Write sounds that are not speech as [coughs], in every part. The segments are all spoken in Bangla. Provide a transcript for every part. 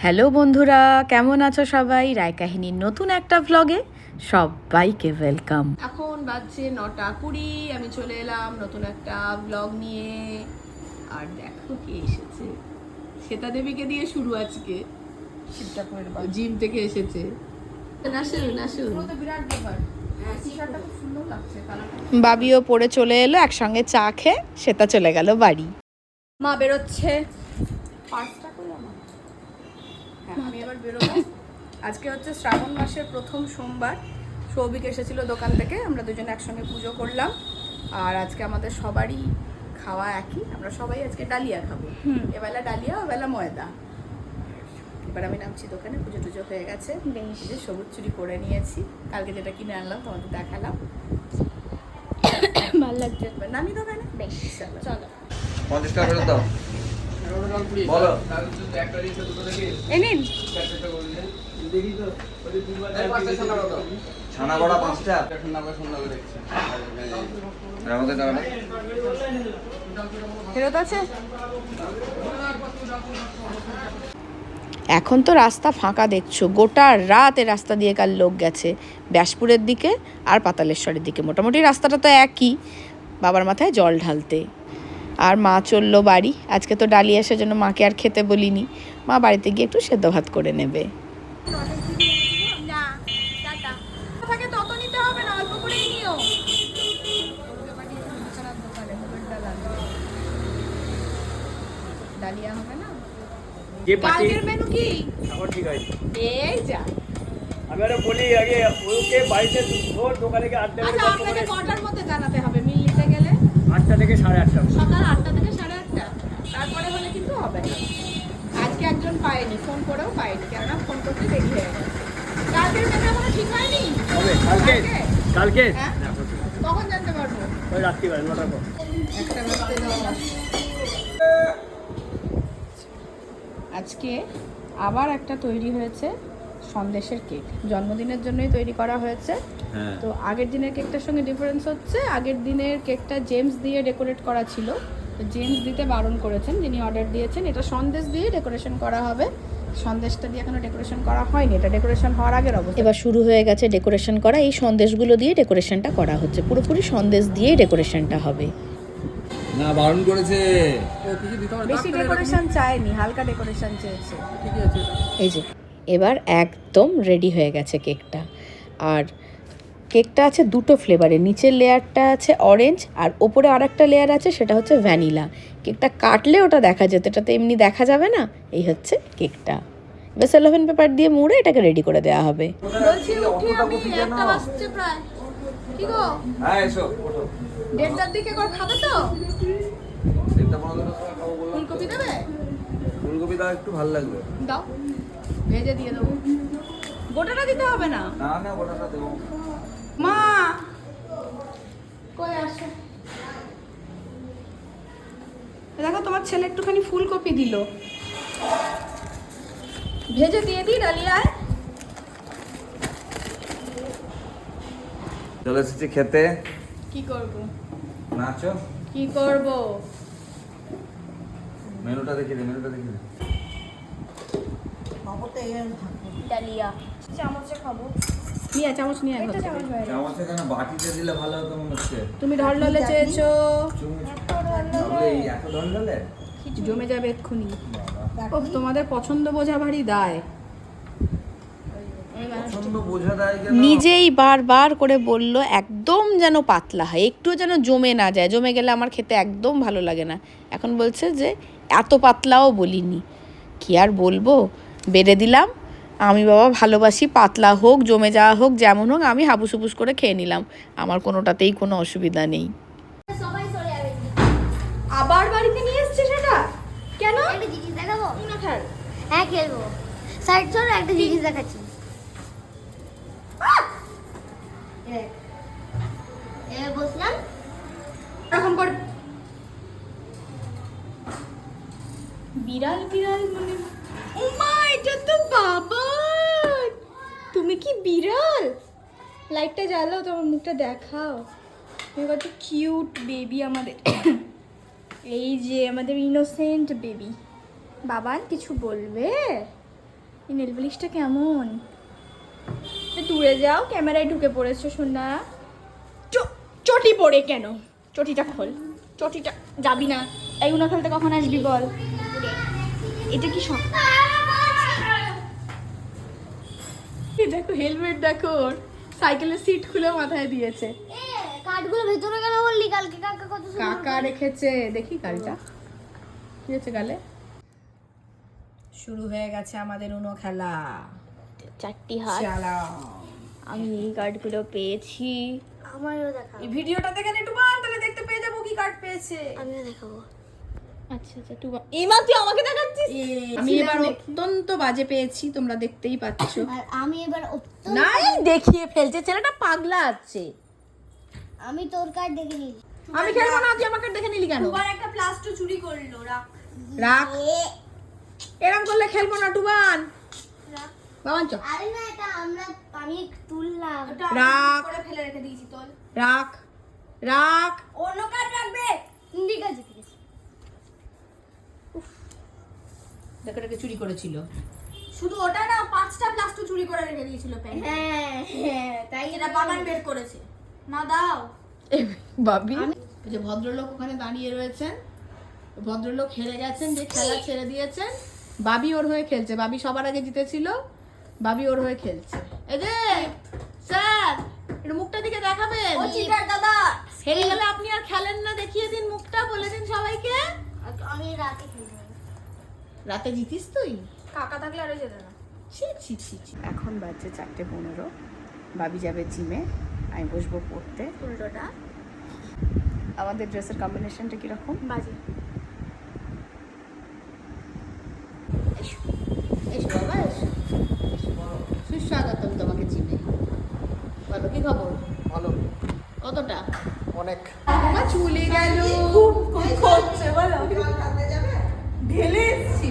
হ্যালো বন্ধুরা কেমন আছো সবাই? রায় কাহিনীর নতুন একটা ভ্লগে সবাইকে ওয়েলকাম এখন বাজছে নটা কুড়ি আমি চলে এলাম নতুন একটা ব্লগ নিয়ে। আর দেখো কে এসেছে। শ্বেতা দেবীকে দিয়ে শুরু আজকে। জিম থেকে এসেছে। নাসুন বাবিও পরে চলে এলো একসঙ্গে চা খেয়ে সেটা চলে গেল বাড়ি। মা বেরোচ্ছে। পাঁচটা হ্যাঁ আমি এবার বেরোবো। আজকে হচ্ছে শ্রাবণ মাসের প্রথম সোমবার। সৌভিক এসেছিল দোকান থেকে আমরা দুজনে একসঙ্গে পুজো করলাম। আর আজকে আমাদের সবারই খাওয়া একই। আমরা সবাই আজকে ডালিয়া খাব। এবেলা ডালিয়া ওবেলা ময়দা। এবার আমি নামছি দোকানে পুজো টুজো হয়ে গেছে। যে সবুজ চুরি করে নিয়েছি। কালকে যেটা কিনে আনলাম তোমাদের দেখালাম। ভালো লাগছে। নামি দোকানে। বেশ চলো। চলো। পঞ্চাশ টাকা ফেরত দাও। ছানা বড়া পাঁচটা? আমাদের ফেরত আছে? এখন তো রাস্তা ফাঁকা দেখছ। গোটা রাত এ রাস্তা দিয়ে কাল লোক গেছে? ব্যাসপুরের দিকে আর পাতালেশ্বরের দিকে। মোটামুটি রাস্তাটা তো একই। বাবার মাথায় জল ঢালতে। আর মা চলল বাড়ি। আজকে তো ডালিয়া সেজন্য মাকে আর খেতে বলিনি। মা বাড়িতে গিয়ে একটু সেদ্ধ ভাত করে নেবে। থাকে তত নিতে হবে না অল্প করেই নিও ডালিয়া হবে না যে পার্টি মেনু কি? এখন ঠিক আছে। এই যা। আমি আরে বলি আগে ওকে বাড়িতে দোকানে গিয়ে আটটা আচ্ছা আপনাকে কটার মধ্যে জানাতে হবে? আটটা থেকে সাড়ে আটটা সকাল আটটা থেকে সাড়ে আটটা। তারপরে হলে কিন্তু হবে না। আজকে একজন পায়নি ফোন করেও পায়নি কেননা ফোন করতে দেরি হয়ে গেছে। কালকের মেনু এখনও ঠিক হয়নি? হবে কালকে? কালকে? হ্যাঁ? কখন জানতে পারব? ওই রাত্রিবেলা নটার পর। একটা বাজতে আজকে আবার একটা তৈরি হয়েছে সন্দেশের কেক। জন্মদিনের জন্যই তৈরি করা হয়েছে। হ্যাঁ। তো আগের দিনের কেকটার সঙ্গে ডিফারেন্স হচ্ছে আগের দিনের কেকটা জেমস দিয়ে ডেকোরেট করা ছিল। তো জেমস দিতে বারণ করেছেন যিনি অর্ডার দিয়েছেন এটা সন্দেশ দিয়ে ডেকোরেশন করা হবে। সন্দেশটা দিয়ে এখনও ডেকোরেশন করা হয়নি এটা ডেকোরেশন হওয়ার আগের অবস্থা। এবার শুরু হয়ে গেছে ডেকোরেশন করা এই সন্দেশগুলো দিয়ে ডেকোরেশনটা করা হচ্ছে। পুরোপুরি সন্দেশ দিয়েই ডেকোরেশনটা হবে। না বারণ করেছে। বেশি ডেকোরেশন চায়নি হালকা ডেকোরেশন চেয়েছে। এই যে। এবার একদম রেডি হয়ে গেছে কেকটা। আর কেকটা আছে দুটো ফ্লেভারের নিচের লেয়ারটা আছে অরেঞ্জ আর ওপরে আর একটা লেয়ার আছে সেটা হচ্ছে ভ্যানিলা কেকটা কাটলে ওটা দেখা যেত এটা তো এমনি দেখা যাবে না এই হচ্ছে কেকটা। এবার সেলোফেন পেপার দিয়ে মুড়ে এটাকে রেডি করে দেওয়া হবে। বলছি উঠি আমি একটা বাজছে প্রায়। কি গো? হ্যাঁ এসো ওঠো। দেড়টার দিকে করে খাবে তো? দেড়টা পনেরো দশটার খাব ফুলকপি দেবে? ফুলকপি দাও একটু ভালো লাগবে। দাও। ভেজে দিয়ে দেবো। গোটাটা দিতে হবে না? না না গোটাটা দেবো। মা! কই আসো? দেখো তোমার ছেলে একটুখানি ফুলকপি দিল। ভেজে দিয়ে দিই ডালিয়ায়। চলে এসেছি খেতে। কি করব? নাচো। কি করব? মেনুটা দেখি দে মেনুটা দেখি দে। ডালিয়া। চামচে খাব। নিয়ে চামচ নিয়ে আয় ঘর থেকে। চামচে কেন বাটিতে দিলে ভালো হতো মনে হচ্ছে। তুমি ঢলঢলে চেয়েছো। এত জমে যাবে এক্ষুনি। ও তোমাদের পছন্দ বোঝা ভারী দায়। নিজেই বারবার করে বলল একদম যেন পাতলা হয় একটু যেন জমে না যায়। জমে গেলে আমার খেতে একদম ভালো লাগে না। এখন বলছে যে এত পাতলাও বলিনি। কি আর বলব? বেড়ে দিলাম। আমি বাবা ভালোবাসি পাতলা হোক জমে যাওয়া হোক যেমন হোক আমি হাবুস হুবুস করে খেয়ে নিলাম। আমার কোনোটাতেই কোনো অসুবিধা নেই। আবার বাড়িতে নিয়ে এসছে সেটা? কেন? একটা জিনিস দেখাবো? হ্যাঁ খেলব। সাইড সর একটা জিনিস দেখাচ্ছি। বসলাম। এরকম করে বিড়াল বিড়াল মানে ও মা, এটা তো বাবা! তুমি কি বিড়াল? লাইটটা জ্বালাও, তোমার মুখটা দেখাও। কত কিউট বেবি আমাদের। [coughs] এই যে আমাদের ইনোসেন্ট বেবি বাবান কিছু বলবে? এই নেল পালিশটা কেমন? দূরে যাও, ক্যামেরায় ঢুকে পড়েছো, সোনা। চটি পড়ে কেন? চটিটা খোল। চটিটা যাবি না। এই উনা খেলতে কখন আসবি বল? এটা কি সব এই দেখো হেলমেট দেখো ওর। সাইকেলের সিট খুলে মাথায় দিয়েছে। কাঠগুলো ভেতরে গেল বললি? কালকে কাকা কত কাকা রেখেছে। দেখি গাড়িটা। কি হয়েছে গালে? শুরু হয়ে গেছে আমাদের উনো খেলা। চারটি হাত। আমি এই কার্ডগুলো পেয়েছি। আমারও দেখাবো এই ভিডিওটা দেখেন একটু বান তাহলে দেখতে পেয়ে যাব কি কার্ড পেয়েছে। আমিও দেখাবো। আচ্ছা আচ্ছা তুই এমা তুই আমাকে দেখাচ্ছিস? আমি এবার অত্যন্ত বাজে পেয়েছি তোমরা দেখতেই পাচ্ছ। আর আমি এবার অত্যন্ত নাই দেখিয়ে ফেলছে ছেলেটা পাগলা আছে। আমি তোর কার্ড দেখে নিয়েছি আমি খেলব না তুই আমাকে দেখে নিলি কেন? একটা প্লাস্টার চুরি করল রাখ। রাখ। এরম করলে খেলব না টুবান। বাবান চ। আরে না এটা আমরা আমি তুললাম। রাখ। করে ফেলে রেখে দিয়েছি তোল। রাখ। রাখ। অন্য কার্ড রাখবে? ঠিক আছে। ঠিক আছে দেখো এটাকে চুরি করেছিল। শুধু ওটা না পাঁচটা প্লাস্টার চুরি করে রেখে দিয়েছিল প্যান্ট হ্যাঁ হ্যাঁ তাই এটা বাগান বের করেছে। না দাও। বাবি যে ভদ্রলোক ওখানে দাঁড়িয়ে রয়েছেন। ভদ্রলোক হেরে গেছেন যে খেলা ছেড়ে দিয়েছেন। বাবি ওর হয়ে খেলছে। বাবি সবার আগে জিতেছিল। বাবি ওর হয়ে খেলছে। এই যে স্যার একটু মুখটা দিকে দেখাবেন? ও চিটার দাদা। হেরে গেলে আপনি আর খেলেন না। দেখিয়ে দিন মুখটা বলে দিন সবাইকে। আমি রাতে খেলব রাতে জিতিস তুই? কাকা থাকলে আরও যেত না। ছি ছি ছি ছি। এখন বাজছে চারটে পনেরো। বাবি যাবে জিমে আমি বসবো পড়তে। উল্টোটা। আমাদের ড্রেসের কম্বিনেশনটা কীরকম? বাজে। এসো বাবা এসো। সুস্বাগতম তোমাকে জিমে। বলো কি খবর? ভালো। কতটা? অনেক। চলে গেল। হচ্ছে বলো। ঢেলে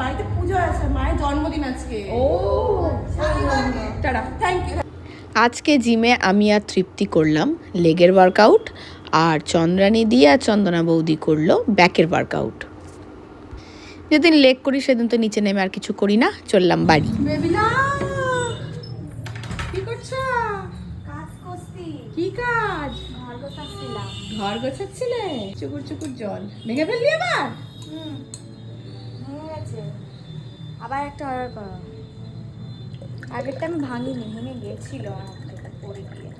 বাড়িতে পুজো আছে মায়ের জন্মদিন আজকে। ও টাটা। থ্যাংক ইউ আজকে জিমে আমি আর তৃপ্তি করলাম লেগের ওয়ার্কআউট আর চন্দ্রানী দিয়ে আর চন্দনা বৌদি করল ব্যাকের ওয়ার্কআউট যেদিন লেগ করি সেদিন তো নিচে নেমে আর কিছু করি না চললাম বাড়ি। কি কাজ করছি। কি কাজ? ঘর গোছাচ্ছিলে? চুকুর চুকুর জল। ভেঙে ফেললি আবার হুম। গেছে আবার একটা অর্ডার করো। আগেরটা আমি ভাঙিনি ভেঙে গেছিল আমার থেকে পড়ে গিয়ে।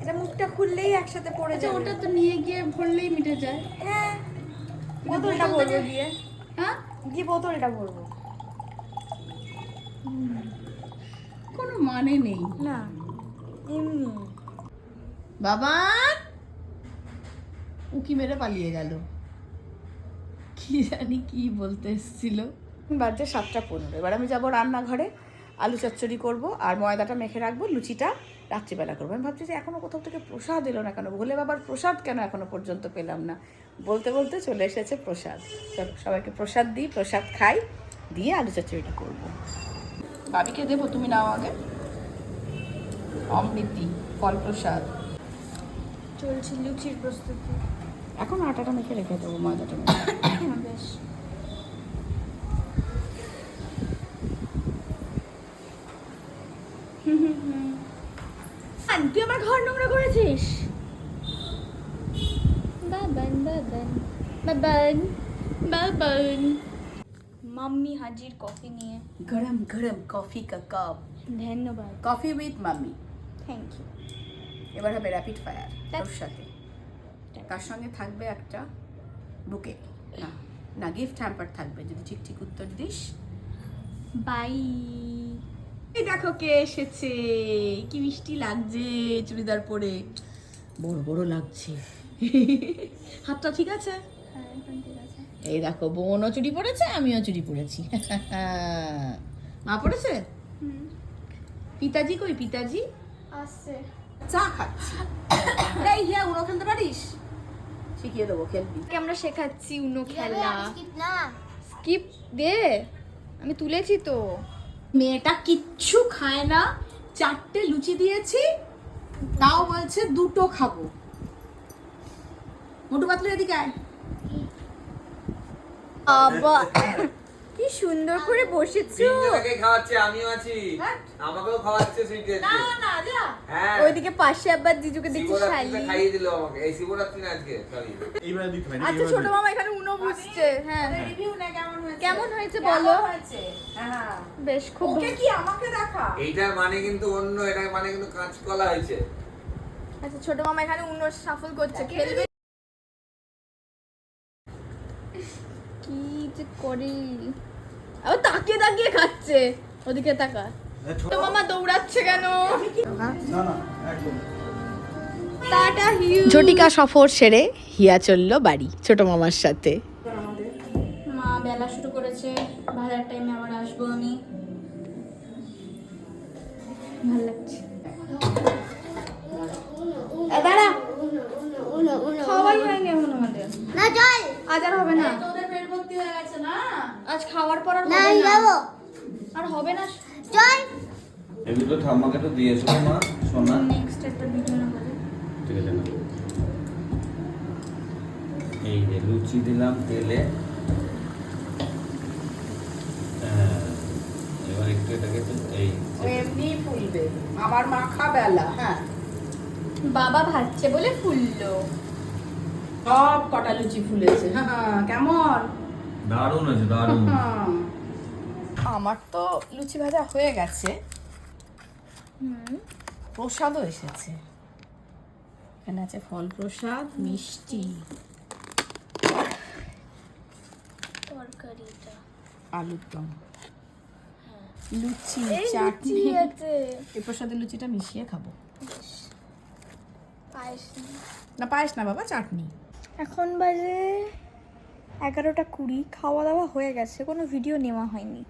এটা মুখটা খুললেই একসাথে পড়ে আচ্ছা যাবে। ওটা তো নিয়ে গিয়ে ভরলেই মিটে যায়। হ্যাঁ। বোতলটা বোতল ভরবো গিয়ে। হ্যাঁ? গিয়ে বোতলটা ভরবো। কোনো মানে নেই। না। এমনি। বাবান উকি মেরে পালিয়ে গেল। কি জানি কি বলতে এসেছিল। বাজে সাতটা পনেরো। এবার আমি যাব রান্নাঘরে আলু চচ্চড়ি করব আর ময়দাটা মেখে রাখব লুচিটা রাত্রিবেলা করব। আমি ভাবছি যে এখনও কোথাও থেকে প্রসাদ এলো না কেন? ভোলে বাবার প্রসাদ কেন এখনও পর্যন্ত পেলাম না? বলতে বলতে চলে এসেছে প্রসাদ। সবাইকে প্রসাদ দিই প্রসাদ খাই দিয়ে আলু চচ্চড়িটা করব। বাবিকে দেবো তুমি নাও আগে। অমৃতি ফল প্রসাদ চলছে লুচির প্রস্তুতি। এখন আটাটা মেখে রেখে দেবো ময়দাটা মেখে। তুই আমার ঘর নোংরা করেছিস? বাবান বাবান। বাবান বাবান। মাম্মি হাজির কফি নিয়ে। গরম গরম কফি কা কাপ। ধন্যবাদ। Coffee with mummy. Thank you এবার হবে র্যাপিড ফায়ার। তোর সাথে। তার সঙ্গে থাকবে একটা বুকে না। না গিফট হ্যাম্পার থাকবে যদি ঠিক ঠিক উত্তর দিস। বাই এই দেখো কে এসেছে কি মিষ্টি লাগছে চুড়িদার পরে। বড় বড় লাগছে। [laughs] হাতটা ঠিক আছে? হ্যাঁ ঠিক আছে। এই দেখো বোনও চুড়ি পরেছে আমিও চুড়ি পরেছি। [laughs] মা পড়েছে পিতাজি কই পিতাজি? আসছে। চা খাচ্ছি। [coughs] এই হিয়া উনো খেলতে পারিস শিখিয়ে দেবো খেলবি। আমরা শেখাচ্ছি উনো খেলা স্কিপ দে। আমি তুলেছি তো। মেয়েটা কিচ্ছু খায় না। চারটে লুচি দিয়েছি তাও বলছে দুটো খাব। মোটু পাতলু এদিকে আয়। আবার কি সুন্দর করে বসেছো। তিনজনকে খাওয়াচ্ছে আমিও আছি। হ্যাঁ। আমাকেও খাওয়াচ্ছে সুইটে না যা। হ্যাঁ। ওইদিকে পাশে আবার জিজুকে দেখছি শালি। খাইয়ে দিল আমাকে। এই শিবরাত্রি না আজকে সরি এইবারে দিতে হয় আচ্ছা ছোট মামা এখানে উনো বুঝছে হ্যাঁ। রিভিউ না কেমন হয়েছে? কেমন হয়েছে বলো? হয়েছে? হ্যাঁ। বেশ খুব ওকে কি আমাকে দেখা? এইটার মানে কিন্তু অন্য এটার মানে কিন্তু কাঁচকলা হয়েছে। আচ্ছা ছোট মামা এখানে উনো সাফল করছে খেলবে? কি যে করি আবার তাকিয়ে তাকিয়ে খাচ্ছে। ওদিকে তাকা। ছোট মামা দৌড়াচ্ছে কেন? না না একদম। টাটা ঝটিকা সফর সেরে হিয়া চলল বাড়ি ছোট মামার সাথে। মা বেলা শুরু করেছে। ভাড়ার টাইমে আবার আসব আমি। ভালো লাগছে। দাঁড়া। উনো হয়নি এখন আমাদের। না চল। আজ আর হবে না। তোদের পেট ভর্তি হয়ে গেছে না? আজ খাওয়ার পর আর হবে না। আর হবে না। চল। এগুলো ঠাম্মাকে তো দিয়েছ মা সোনা। নেক্সট একটা ভিডিও না ঠিক আছে না। এই যে লুচি দিলাম তেলে। এবার একটু এটাকে একটু এই এমনি ফুলবে। আমার মাখা বেলা হ্যাঁ। বাবা ভাজছে বলে ফুললো। সব কটা লুচি ফুলেছে। হ্যাঁ কেমন? দারুণ আছে দারুণ। হ্যাঁ। আমার তো লুচি ভাজা হয়ে গেছে। হুম। প্রসাদও এসেছে। এখানে আছে ফল প্রসাদ মিষ্টি। তরকারিটা। আলুর দম। লুচি চাটনি। এই প্রসাদের লুচিটা মিশিয়ে খাব। পায়েস না পায়েস না বাবা চাটনি। এখন বাজে এগারোটা কুড়ি খাওয়া দাওয়া হয়ে গেছে, কোনো ভিডিও নেওয়া হয়নি।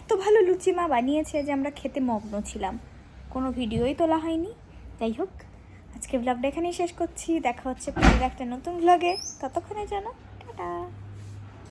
এত ভালো লুচি মা বানিয়েছে যে আমরা খেতে মগ্ন ছিলাম। কোনো ভিডিওই তোলা হয়নি। যাই হোক আজকে ব্লগটা এখানেই শেষ করছি। দেখা হচ্ছে পরের একটা নতুন ব্লগে ততক্ষণে জানো টাটা।